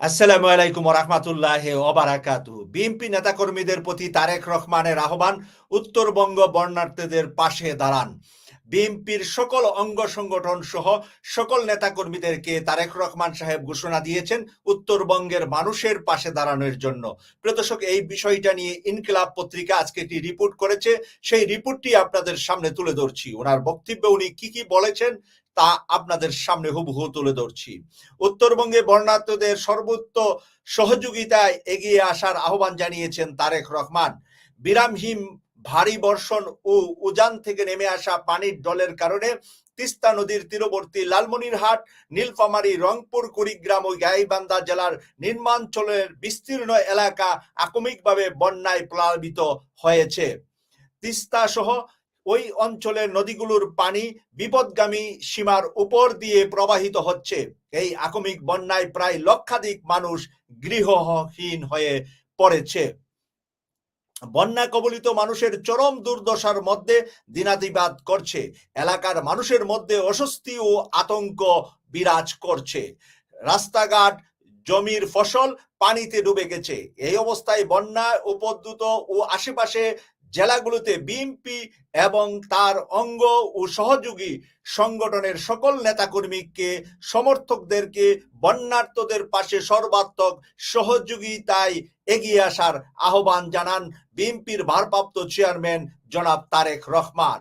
আসসালামু আলাইকুম রহমতুল্লাহ ওবারাকাতু বিএনপি নেতাকর্মীদের প্রতি তারেক রহমানের আহ্বান, উত্তরবঙ্গ বর্ণার্থীদের পাশে দাঁড়ান। বিএনপির সকল অঙ্গ সংগঠন সহ সকল নেতাকর্মীদেরকে তারেক রহমান সাহেব ঘোষণা দিয়েছেন উত্তরবঙ্গের মানুষের পাশে দাঁড়ানোর জন্য। প্রদর্শক এই বিষয়টা নিয়ে ইনকিলাব পত্রিকা আজকে একটি রিপোর্ট করেছে। সেই রিপোর্টটি আপনাদের সামনে তুলে ধরছি। ওনার বক্তব্যে উনি কি কি বলেছেন তা আপনাদের সামনে হুবহু তুলে ধরছি। উত্তরবঙ্গে বর্ণাঢ্যদের সর্বোচ্চ সহযোগিতায় এগিয়ে আসার আহ্বান জানিয়েছেন তারেক রহমান। বিরামহীন ভারী বর্ষণ ও উজান থেকে নেমে আসা পানির ডলের কারণে তিস্তা নদীর তীরবর্তী লালমনিরহাট, নীলফামারী, রংপুর, কুড়িগ্রাম ও গাইবান্ধা জেলার নির্মাঞ্চলের বিস্তীর্ণ এলাকা আকমিকভাবে বন্যায় প্লাবিত হয়েছে। তিস্তা সহ ওই অঞ্চলের নদীগুলোর পানি বিপদগামী সীমার উপর দিয়ে প্রবাহিত হচ্ছে। এই আকমিক বন্যায় প্রায় লক্ষাধিক মানুষ গৃহহীন হয়ে পড়েছে। বন্যা কবলিত মানুষের চরম দুর্দশার মধ্যে দিনাতিবাদ করছে। এলাকার মানুষের মধ্যে অস্বস্তি ও আতঙ্ক বিরাজ করছে। রাস্তাঘাট, জমির ফসল পানিতে ডুবে গেছে। এই অবস্থায় বন্যা, উপদ্রুত ও আশেপাশে জেলাগুলোতে বিএনপি এবং তার অঙ্গ ও সহযোগী সংগঠনের সকল নেতাকর্মীকে, সমর্থকদেরকে বন্যার্থদের পাশে সর্বাত্মক সহযোগিতায় এগিয়ে আসার আহ্বান জানান বিএনপির ভারপ্রাপ্ত চেয়ারম্যান জনাব তারেক রহমান।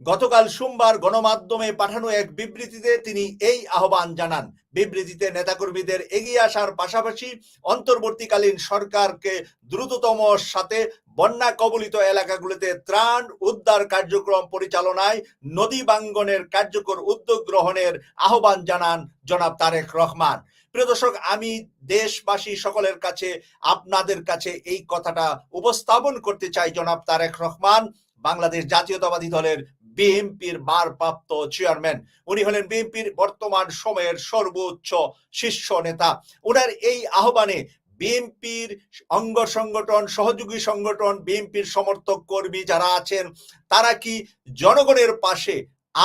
গতকাল সোমবার গণমাধ্যমে পাঠানো এক বিবৃতিতে তিনি এই আহ্বান জানান। বিবৃতিতে নেতাকর্মীদের এগিয়ে আসার পাশাপাশি অন্তর্বর্তীকালীন সরকারকে দ্রুততম সাথে বন্যা কবলিত এলাকাগুলিতে ত্রাণ উদ্ধার কার্যক্রম পরিচালনায় নদী বাঙ্গনের কার্যকর উদ্যোগ গ্রহণের আহ্বান জানান জনাব তারেক রহমান। প্রিয় দর্শক, আমি দেশবাসী সকলের কাছে, আপনাদের কাছে এই কথাটা উপস্থাপন করতে চাই জনাব তারেক রহমান। বাংলাদেশ জাতীয়তাবাদী দলের বিএনপির ভারপ্রাপ্ত চেয়ারম্যান। উনি হলেন বিএনপির বর্তমান সময়ের সর্বোচ্চ শীর্ষ নেতা। ওনার এই আহ্বানে বিএনপির অঙ্গ সংগঠন, সহযোগী সংগঠন, বিএনপির সমর্থক কর্মী যারা আছেন, তারা কি জনগণের পাশে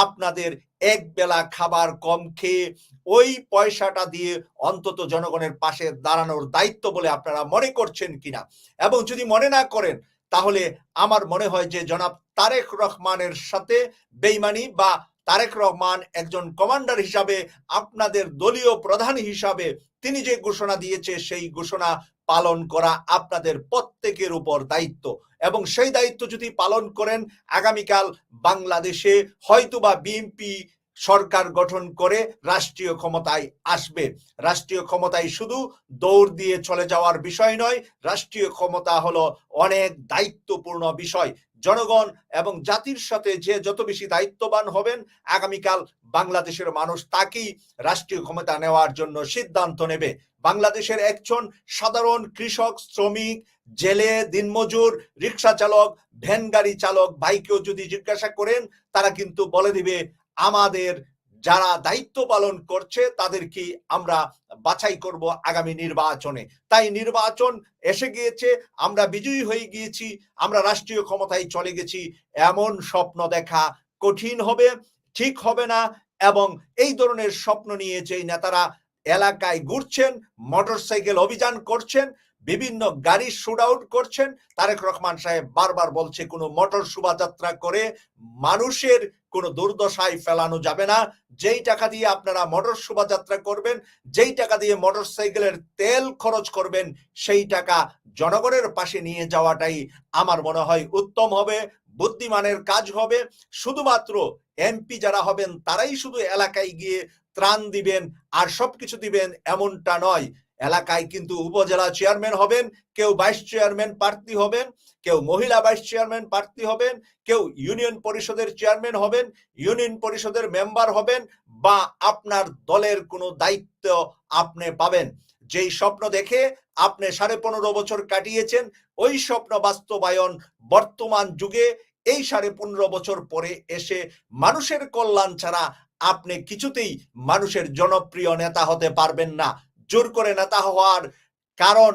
আপনাদের এক বেলা খাবার কম খেয়ে ওই পয়সাটা দিয়ে অন্তত জনগণের পাশে দাঁড়ানোর দায়িত্ব বলে আপনারা মনে করছেন কিনা? এবং যদি মনে না করেন তাহলে আমার মনে হয় যে জনাব তারেক রহমানের সাথে বেইমানি বা তারেক রহমান একজন কমান্ডার হিসাবে আপনাদের দলীয় প্রধান হিসাবে তিনি যে ঘোষণা দিয়েছে সেই ঘোষণা পালন করা আপনাদের প্রত্যেকের উপর দায়িত্ব। এবং সেই দায়িত্ব যদি পালন করেন, আগামীকাল বাংলাদেশে হয়তোবা বিএনপি সরকার গঠন করে রাষ্ট্রীয় ক্ষমতায় আসবে। রাষ্ট্রীয় ক্ষমতায় শুধু দৌড় দিয়ে চলে যাওয়ার বিষয় নয়, রাষ্ট্রীয় ক্ষমতা হলো অনেক দায়িত্বপূর্ণ বিষয়। জনগণ এবং জাতির সাথে যে যত বেশি দায়িত্ববান হবেন, আগামীকাল বাংলাদেশের মানুষ তাকেই রাষ্ট্রীয় ক্ষমতা নেওয়ার জন্য সিদ্ধান্ত নেবে। বাংলাদেশের একজন সাধারণ কৃষক, শ্রমিক, জেলে, দিনমজুর, রিক্সা চালক, ভ্যান গাড়ি চালক, ভাইকেও যদি জিজ্ঞাসা করেন, তারা কিন্তু বলে দিবে আমাদের যারা দায়িত্ব পালন করছে, তাদেরকে আমরা বাছাই করব আগামী নির্বাচনে। তাই নির্বাচন এসে গিয়েছে, আমরা বিজয়ী হয়ে গিয়েছি, আমরা রাষ্ট্রীয় ক্ষমতায় চলে গেছি, এমন স্বপ্ন দেখা কঠিন হবে, ঠিক হবে না এবং এই ধরনের স্বপ্ন নিয়ে যে নেতারা এলাকায় ঘুরছেন, মোটরসাইকেল অভিযান করছেন বিভিন্ন গাড়ি শুট আউট করছেন। তারেক রহমান সাহেব বারবার বলছে, কোনো মোটর শোভাযাত্রা করে মানুষের কোনো দুর্দশায় ফেলানো যাবে না। যেই টাকা দিয়ে আপনারা মোটর শোভাযাত্রা করবেন, যেই টাকা দিয়ে মোটর সাইকেলের তেল খরচ করবেন, সেই টাকা জনগণের পাশে নিয়ে যাওয়াটাই আমার মনে হয় উত্তম হবে, বুদ্ধিমানের কাজ হবে। শুধুমাত্র এমপি যারা হবেন, তারাই শুধু এলাকায় গিয়ে ত্রাণ দিবেন আর সবকিছু দিবেন এমনটা নয়। এলাকায় কিন্তু উপজেলা চেয়ারম্যান হবেন, কেউ ভাইস চেয়ারম্যান প্রার্থী হবেন, কেউ মহিলা ভাইস চেয়ারম্যান প্রার্থী হবেন, কেউ ইউনিয়ন পরিষদের চেয়ারম্যান হবেন, ইউনিয়ন পরিষদের মেম্বার হবেন বা আপনার দলের কোনো দায়িত্ব আপনি পাবেন। যেই স্বপ্ন দেখে আপনি সাড়ে পনেরো বছর কাটিয়েছেন, ওই স্বপ্ন বাস্তবায়ন বর্তমান যুগে, এই সাড়ে পনেরো বছর পরে এসে মানুষের কল্যাণ ছাড়া আপনি কিছুতেই মানুষের জনপ্রিয় নেতা হতে পারবেন না। জোর করে নেতা হওয়ার কারণ,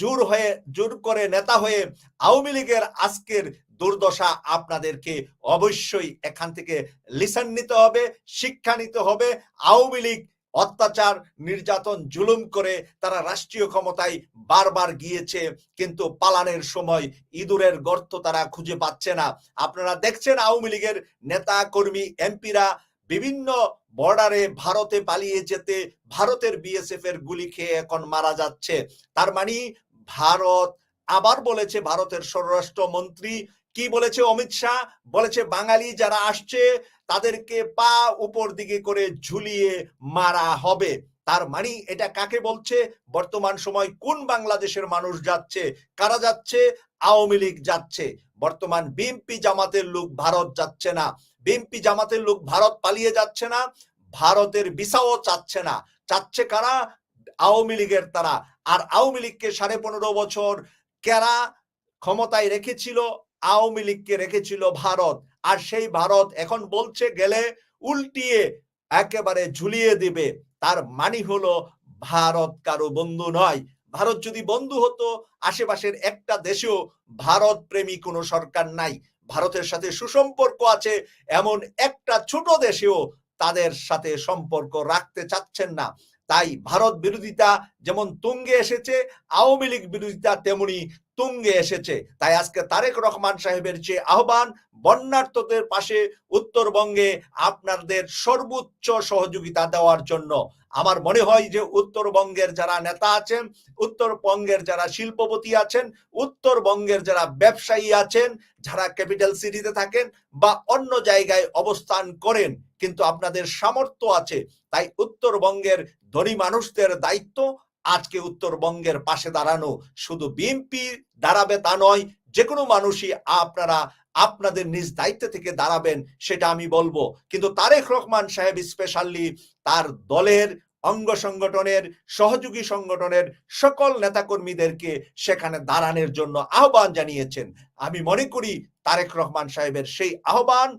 জোর হয়ে, জোর করে নেতা হয়ে আওয়ামী লীগের আজকের দুর্দশা আপনাদেরকে অবশ্যই এখান থেকে লিসন নিতে হবে, শিক্ষা নিতে হবে। আওয়ামী লীগ অত্যাচার, নির্যাতন, জুলুম করে তারা রাষ্ট্রীয় ক্ষমতায় বারবার গিয়েছে, কিন্তু পালানের সময় ইঁদুরের গর্ত তারা খুঁজে পাচ্ছে না। আপনারা দেখছেন আওয়ামী লীগের নেতা, কর্মী, এমপিরা বিভিন্ন বর্ডারে ভারতে পালিয়ে যেতে ভারতের বিএসএফ এর গুলি খেয়ে এখন মারা যাচ্ছে। তার মানে ভারত আবার বলেছে ভারতের স্বরাষ্ট্র মন্ত্রী কি বলেছে অমিত শাহ? বলেছে বাঙালি যারা আসছে তাদেরকে পা উপর দিকে করে ঝুলিয়ে মারা হবে। তার মানে এটা কাকে বলছে? বর্তমান সময় কোন বাংলাদেশের মানুষ যাচ্ছে? কারা যাচ্ছে? আওয়ামী লীগ যাচ্ছে। বর্তমান বিএনপি জামাতের লোক ভারত যাচ্ছে না। বিএনপি জামাতের লোক ভারত পালিয়ে যাচ্ছে না, ভারতের বিসাও চাচ্ছে না। চাচ্ছে কারা? আওয়ামী লীগের তারা। আর আওয়ামী লীগকে সাড়ে পনেরো বছর কেরা ক্ষমতায় রেখেছিল? আওয়ামী লীগকে রেখেছিল ভারত। আর সেই ভারত এখন বলছে গেলে উল্টিয়ে একেবারে ঝুলিয়ে দিবে। তার মানি হলো ভারত কারও বন্ধু নয়। ভারত যদি বন্ধু হতো, আশেপাশের একটা দেশেও ভারত প্রেমী কোনো সরকার নাই। ভারতের সাথে সুসম্পর্ক আছে, এমন একটা ছোট দেশেও তাদের সাথে সম্পর্ক রাখতে চাচ্ছেন না। তাই ভারত বিরোধিতা যেমন তুঙ্গে এসেছে, আওয়ামী লীগ বিরোধিতা তেমনি তুঙ্গে এসেছে। তাই আজকে তারেক রহমান সাহেবের যে আহ্বান বন্যার্থদের পাশে উত্তরবঙ্গে আপনাদের সর্বোচ্চ সহযোগিতা দেওয়ার জন্য। আমার মনে হয় যে উত্তরবঙ্গের যারা নেতা আছেন, উত্তরবঙ্গের যারা শিল্পপতি আছেন, উত্তরবঙ্গের যারা ব্যবসায়ী আছেন, যারা ক্যাপিটাল সিটিতে থাকেন বা অন্য জায়গায় অবস্থান করেন, কিন্তু আপনাদের সামর্থ্য আছে। তাই উত্তরবঙ্গের ধনী মানুষদের দায়িত্ব আজকে উত্তরবঙ্গের পাশে দাঁড়ানো শুধু বিএনপি দাঁড়াবে তা নয় যে কোনো মানুষই আপনারা, আপনাদের নিজ দায়িত্ব থেকে দাঁড়াবেন, সেটা আমি বলব। কিন্তু তারেক রহমান সাহেব স্পেশালি তার দলের, অঙ্গ সংগঠনের, সহযোগী সংগঠনের সকল নেতাকর্মীদেরকে সেখানে দাঁড়ানোর জন্য আহ্বান জানিয়েছেন। আমি মনে করি তারেক রহমান সাহেবের সেই আহ্বান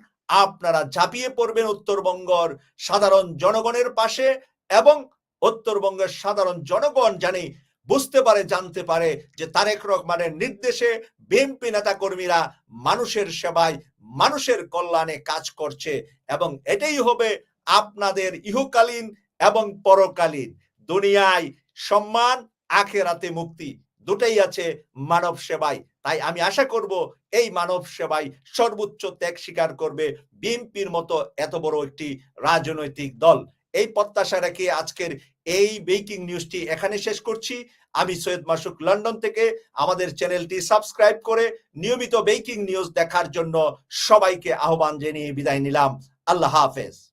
আপনারা ঝাঁপিয়ে পড়বেন উত্তরবঙ্গর সাধারণ জনগণের পাশে এবং উত্তরবঙ্গের সাধারণ জনগণ জানি বুঝতে পারে, জানতে পারে যে তারেক রহমানের নির্দেশে বিএনপি নেতা কর্মীরা মানুষের সেবায়, মানুষের কল্যাণে কাজ করছে এবং এটাই হবে আপনাদের ইহকালীন এবং পরকালীন দুনিয়ায় সম্মান, আখেরাতে মুক্তি। দুটাই আছে মানব সেবায়। তাই আমি আশা করব এই মানব সেবায় সর্বোচ্চ ত্যাগ স্বীকার করবে বিএনপির মতো এত বড় একটি রাজনৈতিক দল। এই প্রত্যাশা রেখে আজকের এই বেকিং নিউজটি এখানে শেষ করছি। আমি সৈয়দ মাসুক লন্ডন থেকে। আমাদের চ্যানেলটি সাবস্ক্রাইব করে নিয়মিত বেকিং নিউজ দেখার জন্য সবাইকে আহ্বান জানিয়ে বিদায় নিলাম। আল্লাহ হাফেজ।